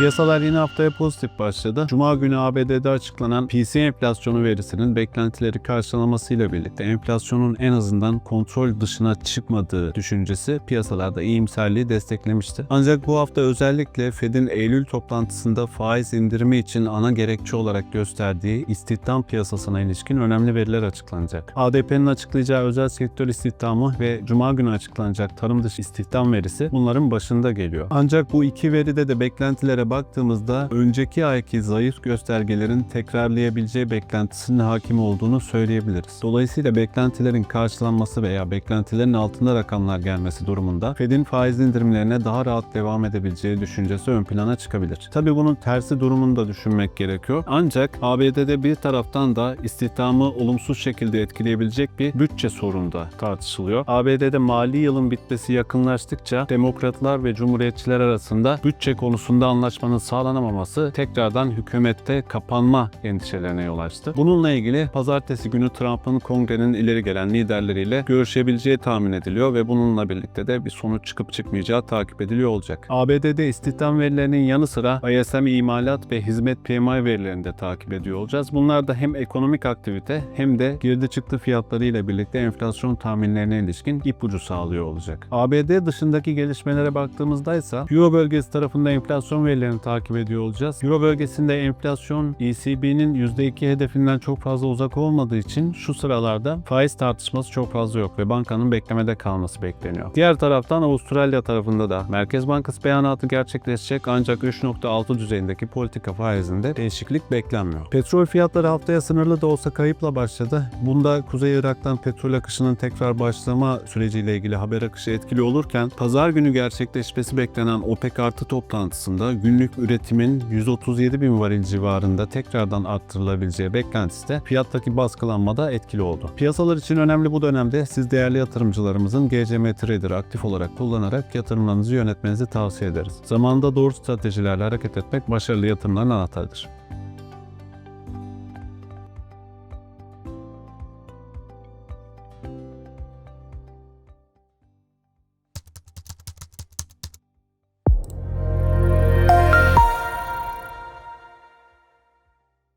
Piyasalar yeni haftaya pozitif başladı. Cuma günü ABD'de açıklanan PC enflasyonu verisinin beklentileri karşılamasıyla birlikte enflasyonun en azından kontrol dışına çıkmadığı düşüncesi piyasalarda iyimserliği desteklemişti. Ancak bu hafta özellikle Fed'in Eylül toplantısında faiz indirimi için ana gerekçe olarak gösterdiği istihdam piyasasına ilişkin önemli veriler açıklanacak. ADP'nin açıklayacağı özel sektör istihdamı ve Cuma günü açıklanacak tarım dışı istihdam verisi bunların başında geliyor. Ancak bu iki veride de beklentilere baktığımızda önceki ayki zayıf göstergelerin tekrarlayabileceği beklentisinin hakim olduğunu söyleyebiliriz. Dolayısıyla beklentilerin karşılanması veya beklentilerin altında rakamlar gelmesi durumunda Fed'in faiz indirimlerine daha rahat devam edebileceği düşüncesi ön plana çıkabilir. Tabii bunun tersi durumunu da düşünmek gerekiyor. Ancak ABD'de bir taraftan da istihdamı olumsuz şekilde etkileyebilecek bir bütçe sorunu da tartışılıyor. ABD'de mali yılın bitmesi yakınlaştıkça demokratlar ve cumhuriyetçiler arasında bütçe konusunda anlaşmanın sağlanamaması tekrardan hükümette kapanma endişelerine yol açtı. Bununla ilgili pazartesi günü Trump'ın kongrenin ileri gelen liderleriyle görüşebileceği tahmin ediliyor ve bununla birlikte de bir sonuç çıkıp çıkmayacağı takip ediliyor olacak. ABD'de istihdam verilerinin yanı sıra ISM imalat ve hizmet PMI verilerini de takip ediyor olacağız. Bunlar da hem ekonomik aktivite hem de girdi çıktı fiyatları ile birlikte enflasyon tahminlerine ilişkin ipucu sağlıyor olacak. ABD dışındaki gelişmelere baktığımızda ise Euro bölgesi tarafında enflasyon verilerini takip ediyor olacağız. Euro bölgesinde enflasyon ECB'nin %2 hedefinden çok fazla uzak olmadığı için şu sıralarda faiz tartışması çok fazla yok ve bankanın beklemede kalması bekleniyor. Diğer taraftan Avustralya tarafında da Merkez Bankası beyanatı gerçekleşecek ancak 3.6 düzeyindeki politika faizinde değişiklik beklenmiyor. Petrol fiyatları haftaya sınırlı da olsa kayıpla başladı. Bunda Kuzey Irak'tan petrol akışının tekrar başlama süreciyle ilgili haber akışı etkili olurken pazar günü gerçekleşmesi beklenen OPEC artı toplantısında günlük üretimin 137 bin varil civarında tekrardan arttırılabileceği beklentisi de fiyattaki baskılanmada etkili oldu. Piyasalar için önemli bu dönemde siz değerli yatırımcılarımızın GCM Trader aktif olarak kullanarak yatırımlarınızı yönetmenizi tavsiye ederiz. Zamanında doğru stratejilerle hareket etmek başarılı yatırımların anahtarıdır.